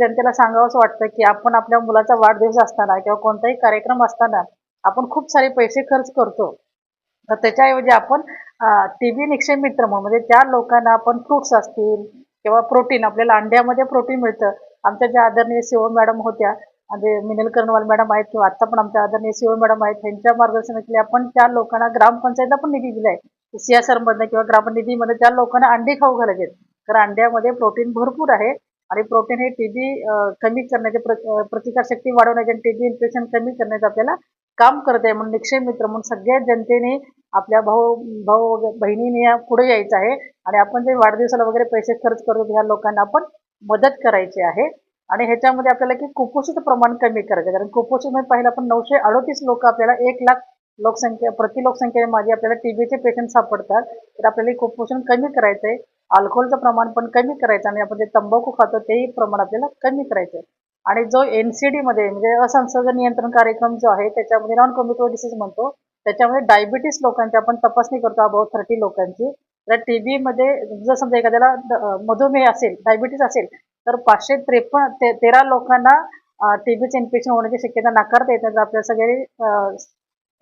जनतेला सांगावंच वाटतं की आपण आपल्या मुलाचा वाढदिवस असताना किंवा कोणताही कार्यक्रम असताना आपण खूप सारे पैसे खर्च करतो. तर त्याच्याऐवजी आपण टीबी निक्षय मित्र म्हणजे त्या लोकांना आपण फ्रुट्स असतील किंवा प्रोटीन आपल्याला अंड्यामध्ये प्रोटीन मिळतं. आमच्या ज्या आदरणीय शिव मॅडम होत्या म्हणजे मिनल कर्णवाल मॅडम आहेत किंवा आता पण आमच्या आदरणीय शिव मॅडम आहेत त्यांच्या मार्गदर्शनाखाली आपण त्या लोकांना ग्रामपंचायतला पण निधी दिलाय. सीएसआर मधनं किंवा ग्रामनिधीमध्ये त्या लोकांना अंडी खाऊ घालायचे कारण अंड्यामध्ये प्रोटीन भरपूर आहे. आणि प्रोटीन हे टीबी कमी करण्याचे प्र प्रतिकारशक्ती वाढवण्याचे आणि टीबी इन्फेक्शन कमी करण्याचं आपल्याला काम करत आहे. म्हणून निक्षय मित्र म्हणून सगळ्या जनतेने आपल्या भाऊ भाऊ वगैरे बहिणीने या पुढे यायचं आहे. आणि आपण जे वाढदिवसाला वगैरे पैसे खर्च करतो ह्या लोकांना आपण मदत करायची आहे. आणि ह्याच्यामध्ये आपल्याला की कुपोषित प्रमाण कमी करायचं आहे. कारण कुपोषित म्हणजे पाहिलं आपण नऊशे अडोतीस लोक आपल्याला एक लाख लोकसंख्या प्रति लोकसंख्येमध्ये आपल्याला टीबीचे पेशंट सापडतात. तर आपल्याला कुपोषण कमी करायचं आहे अल्कोहोलचं प्रमाण पण कमी करायचं आणि आपण जे तंबाखू खातो तेही प्रमाण आपल्याला कमी करायचं आहे. आणि जो एन सी डीमध्ये म्हणजे असंसर्ग नियंत्रण कार्यक्रम जो आहे त्याच्यामध्ये नॉन कम्युनिकेबल डिसीज म्हणतो त्याच्यामध्ये डायबिटीस लोकांची आपण तपासणी करतो अबाउट थर्टी लोकांची. तर टी बीमध्ये जर समजा एखाद्याला मधुमेह असेल डायबिटीस असेल तर पाचशे त्रेपन्न ते तेरा लोकांना टी बीचं इन्फेक्शन होण्याची शक्यता नाकारता येते. तर आपल्याला सगळे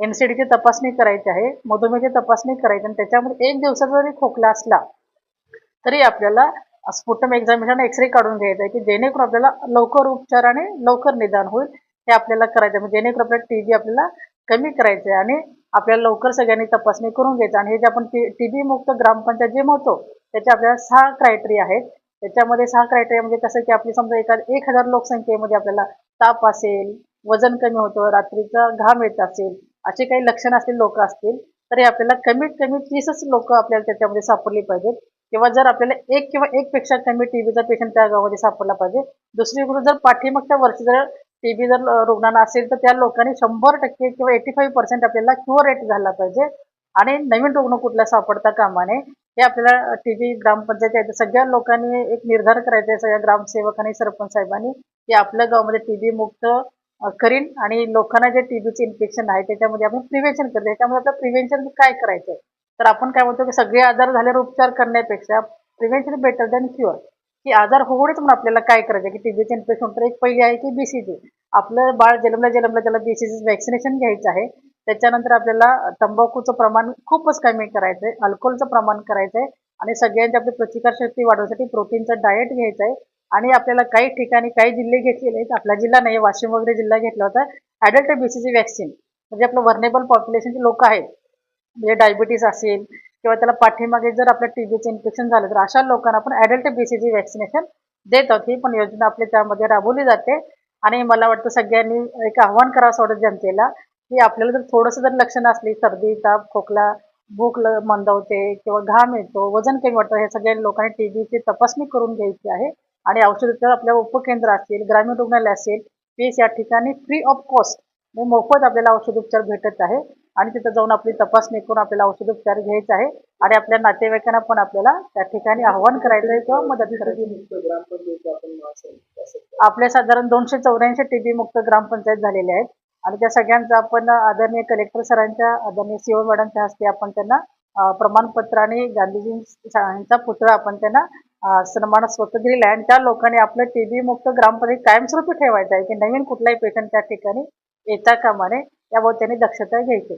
एन सी डीची तपासणी करायची आहे मधुमेहची तपासणी करायची आणि त्याच्यामध्ये एक दिवसाचा जरी खोकला असला तरी आपल्याला स्फुटम एक्झामिनेशन एक्सरे काढून घ्यायचा आहे की जेणेकरून आपल्याला लवकर उपचार आणि लवकर निदान होईल हे आपल्याला करायचं आहे. म्हणजे जेणेकरून आपल्याला टीबी आपल्याला कमी करायचं आहे आणि आपल्याला लवकर सगळ्यांनी तपासणी करून घ्यायचं आणि हे जे आपण टीबी मुक्त ग्रामपंचायत जे म्हणतो त्याचे आपल्याला सहा क्रायटेरिया आहेत. त्याच्यामध्ये सहा क्रायटेरिया म्हणजे कसं की आपली समजा एका एक हजार लोकसंख्येमध्ये आपल्याला ताप असेल वजन कमी होतं रात्रीचा घाम येत असेल असे काही लक्षण असलेले लोक असतील तर हे आपल्याला कमीत कमी तीसच लोक आपल्याला त्याच्यामध्ये सापडली पाहिजेत. किंवा जर आपल्याला एक किंवा एक पेक्षा कमी टीबीचा पेशंट त्या गावामध्ये सापडला पाहिजे. दुसरी गोष्ट जर पाठीमागच्या वर्षी जर टीबी जर रुग्णांना असेल तर त्या लोकांनी शंभर टक्के किंवा एटी फाईव्ह पर्सेंट आपल्याला क्युअर रेट झाला पाहिजे. आणि नवीन रुग्ण कुठला सापडता कामाने हे आपल्याला टीबी ग्रामपंचायत सगळ्या लोकांनी एक निर्धार करायचा आहे. सगळ्या ग्रामसेवकांनी सरपंच साहेबांनी की आपल्या गावामध्ये टीबी मुक्त करीन. आणि लोकांना जे टीबीचे इन्फेक्शन आहे त्याच्यामध्ये आपण प्रिव्हेन्शन करतो त्याच्यामध्ये आपलं प्रिव्हेन्शन काय करायचं आहे तर आपण काय म्हणतो की सगळे आजार झाल्यावर उपचार करण्यापेक्षा प्रिव्हेन्शन बेटर दॅन क्युअर की आजार होऊ म्हणून आपल्याला काय करायचं? की टीबीचे इन्फेक्शन तर एक पहिली आहे की बी सी जी आपलं बाळ जन्मला जन्मला त्याला सी वॅक्सिनेशन घ्यायचं आहे. त्याच्यानंतर आपल्याला तंबाखूचं प्रमाण खूपच कमी करायचं आहे अल्कोहोलचं प्रमाण करायचं आहे आणि सगळ्यांची आपली प्रतिकारशक्ती वाढवण्यासाठी प्रोटीनचं डाएट घ्यायचं आहे. आणि आपल्याला काही ठिकाणी काही जिल्हे घेतलेले आहेत. आपला जिल्हा नाही वाशिम वगैरे जिल्हा घेतला होता. ॲडल्ट बीसीजी वॅक्सिन म्हणजे आपलं वर्नेबल पॉप्युलेशनचे लोक आहेत. म्हणजे डायबिटीस असेल किंवा त्याला पाठीमागे जर आपल्या टीबीचं इन्फेक्शन झालं तर अशा लोकांना आपण ॲडल्ट बीसीजी वॅक्सिनेशन देत आहोत ही पण योजना आपली त्यामध्ये राबवली जाते. आणि मला वाटतं सगळ्यांनी एक आव्हान करावं असं वाटतं जनतेला की आपल्याला जर थोडंसं जर लक्षणं असली सर्दी ताप खोकला भूक ल- किंवा घाम येतो वजन कमी वाटतं हे सगळ्या लोकांनी टीबीची तपासणी करून घ्यायची आहे. आणि औषध उपचार आपल्या उपकेंद्र असतील ग्रामीण रुग्णालय असेल पीएस या ठिकाणी फ्री ऑफ कॉस्ट मोफत आपल्याला औषध उपचार भेटत आहे. आणि तिथं जाऊन आपली तपासणी करून आपल्याला औषध उपचार घ्यायचा आहे आणि आपल्या नातेवाईकांना पण आपल्याला त्या ठिकाणी आव्हान करायचं आहे किंवा मदत करायची. आपल्या साधारण दोनशे चौऱ्याऐंशी टीबी मुक्त ग्रामपंचायत झालेल्या आहेत. आणि त्या सगळ्यांचा आपण आदरणीय कलेक्टर सरांच्या आदरणीय सीओ मॅडमच्या हस्ते आपण त्यांना प्रमाणपत्र आणि गांधीजींचा पुतळा आपण त्यांना सन्मान स्वतः दिलेला आहे. आणि त्या लोकांनी आपलं टीबी मुक्त ग्रामपंचायत कायमस्वरूपी ठेवायचं आहे की नवीन कुठलाही पेशंट त्या ठिकाणी येता कामा नये. याबाबत त्यांनी दक्षता घ्यायची